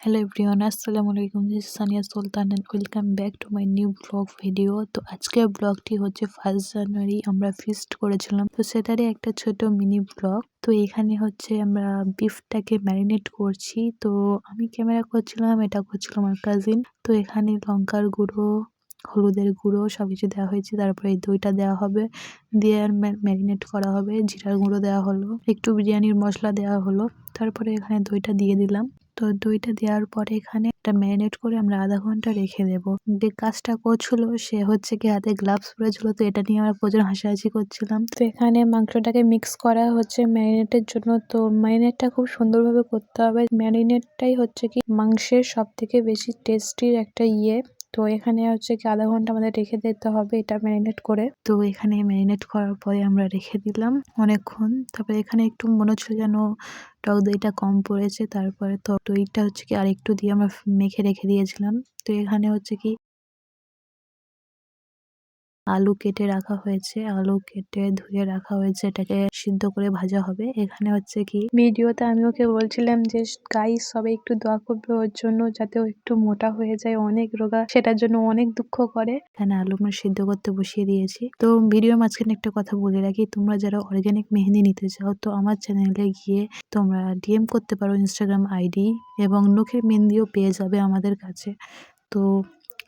Hello everyone আসসালামু আলাইকুম this Sania Sultan and welcome back to my new blog video তো আজকের ব্লগটি হচ্ছে ফার্স্ট জানুয়ারি আমরা ফিস্ট করেছিলাম। তো সেটারই একটা ছোট মিনি ব্লগ তো এখানে হচ্ছে আমরা বিফটাকে ম্যারিনেট করছি। তো আমি ক্যামেরা করছিলাম এটা করছিল আমার কাজিন তো এখানে লঙ্কার গুঁড়ো হলুদের গুঁড়ো সব কিছু দেওয়া হয়েছে। তারপরে এই দইটা দেওয়া হবে। দিয়ে ম্যারিনেট করা হবে। জিরার গুঁড়ো দেওয়া হলো। একটু বিরিয়ানির মশলা দেওয়া হলো। তারপরে এখানে দইটা দিয়ে দিলাম। তো দইটা দেওয়ার পরে এখানে একটা ম্যারিনেট করে আমরা আধা ঘণ্টা রেখে দেবো। যে কাজটা করছিল সে হচ্ছে কি হাতে গ্লাভস পরেছিল। তো এটা নিয়ে আমরা প্রচুর হাসাহাসি করছিলাম। তো এখানে মাংসটাকে মিক্স করা হচ্ছে ম্যারিনেটের জন্য। তো ম্যারিনেটটা খুব সুন্দরভাবে করতে হবে। ম্যারিনেটটাই হচ্ছে কি মাংসের সব থেকে বেশি টেস্টির একটা ইয়ে। তো এখানে হচ্ছে কি আধা ঘণ্টা আমাদের রেখে দিতে হবে এটা ম্যারিনেট করে। তো এখানে ম্যারিনেট করার পরে আমরা রেখে দিলাম অনেকক্ষণ। তারপরে এখানে একটু মনে হচ্ছিল যেন টক দইটা কম পড়েছে, তারপরে তো দইটা হচ্ছে কি আর একটু দিয়ে আমরা মেখে রেখে দিয়েছিলাম। তো এখানে হচ্ছে কি আলু কেটে রাখা হয়েছে, আলু কেটে ধুয়ে রাখা হয়েছে, এটাকে সিদ্ধ করে ভাজা হবে। এখানে হচ্ছে কি, ভিডিওতে আমি ওকে বলছিলাম যে গাইস সবাই একটু দোয়া করবে ওর জন্য যাতে একটু মোটা হয়ে যায়, অনেক রোগা, সেটার জন্য অনেক দুঃখ করে। এখানে আলু মানে সিদ্ধ করতে বসিয়ে দিয়েছি। তো ভিডিওর মাঝখানে একটা কথা বলে রাখি, তোমরা যারা অর্গ্যানিক মেহেন্দি নিতে চাও, তো আমার চ্যানেলে গিয়ে তোমরা ডিএম করতে পারো ইনস্টাগ্রাম আইডি এবং নখের মেহেন্দিও পেয়ে যাবে আমাদের কাছে। তো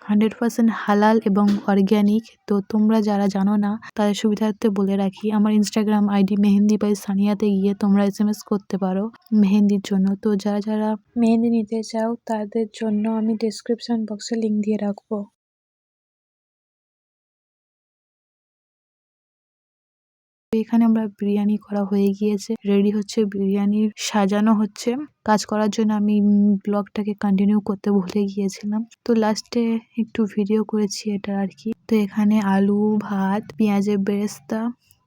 হান্ড্রেড পার্সেন্ট হালাল এবং অর্গ্যানিক। তো তোমরা যারা জানো না, তাদের সুবিধার্থে বলে রাখি, আমার ইনস্টাগ্রাম আইডি মেহেন্দি বাই সানিয়াতে গিয়ে তোমরা এস এম এস করতে পারো মেহেন্দির জন্য। তো যারা যারা মেহেন্দি নিতে চাও, তাদের জন্য আমি ডিসক্রিপশন বক্সে লিঙ্ক দিয়ে রাখব। এখানে আমরা বিরিয়ানি করা হয়ে গিয়েছে। রেডি হচ্ছে বিরিয়ানি, সাজানো হচ্ছে। কাজ করার জন্য আমি ব্লগটাকে কন্টিনিউ করতে ভুলে গিয়েছিলাম। তো লাস্টে একটু ভিডিও করেছি এটা আর কি। তো এখানে আলু, ভাত, পেঁয়াজের বেরেস্তা,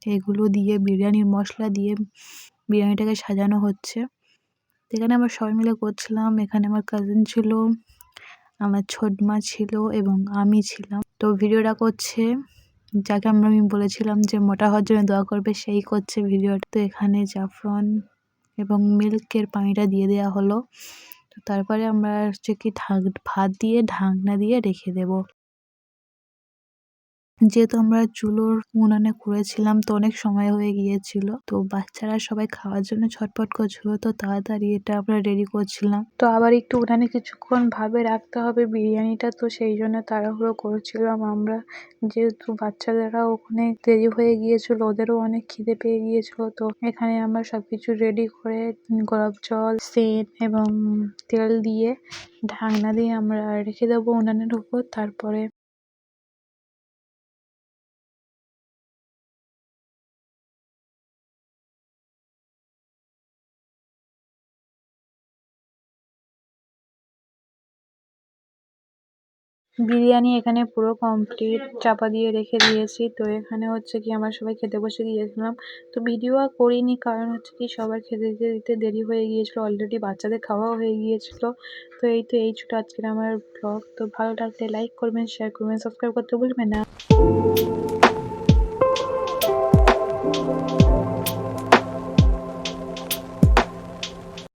এগুলো দিয়ে বিরিয়ানির মশলা দিয়ে বিরিয়ানিটাকে সাজানো হচ্ছে। এখানে আমরা সবাই মিলে করছিলাম। এখানে আমার কাজিন ছিল, আমার ছোট মা ছিল এবং আমি ছিলাম। তো ভিডিওটা করছে যাকে আমরা আমি বলেছিলাম যে মোটা হওয়ার জন্য দোয়া করবে, সেই করছে ভিডিওটা তো এখানে জাফরন এবং মিল্কের পানিটা দিয়ে দেওয়া হলো। তারপরে আমরা হচ্ছে কি ঢাক, ভাত দিয়ে, ঢাকনা দিয়ে রেখে দেব। যেহেতু আমরা চুলোর উনানে করেছিলাম তো অনেক সময় হয়ে গিয়েছিল। তো বাচ্চারা সবাই খাওয়ার জন্য ছটপট করছিল, তো তাড়াতাড়ি এটা আমরা রেডি করছিলাম। তো আবার একটু উনানে কিছুক্ষণ ভাবে রাখতে হবে বিরিয়ানিটা, তো সেই জন্য তাড়াহুড়ো করছিলাম আমরা। যেহেতু বাচ্চাদেরও ওখানে দেরি হয়ে গিয়েছিল, ওদেরও অনেক খিদে পেয়ে গিয়েছিল, তো এখানে আমরা সবকিছু রেডি করে গোলাপ জল সেন্ট এবং তেল দিয়ে ঢাকনা দিয়ে আমরা রেখে দেবো উনানের উপর। তারপরে বিরিয়ানি এখানে পুরো কমপ্লিট চাপা দিয়ে রেখে দিয়েছি। তো এখানে হচ্ছে কি আমরা সবাই খেতে বসে গিয়েছিলাম। তো ভিডিও আর করিনি, কারণ হচ্ছে কি সবার খেতে দিতে দিতে দেরি হয়ে গিয়েছিল। অলরেডি বাচ্চাদের খাওয়াও হয়ে গিয়েছিল। তো এই তো এই ছোটো আজকের আমার ব্লগ তো ভালো লাগলে লাইক করবেন শেয়ার করবেন সাবস্ক্রাইব করতে ভুলবেন না।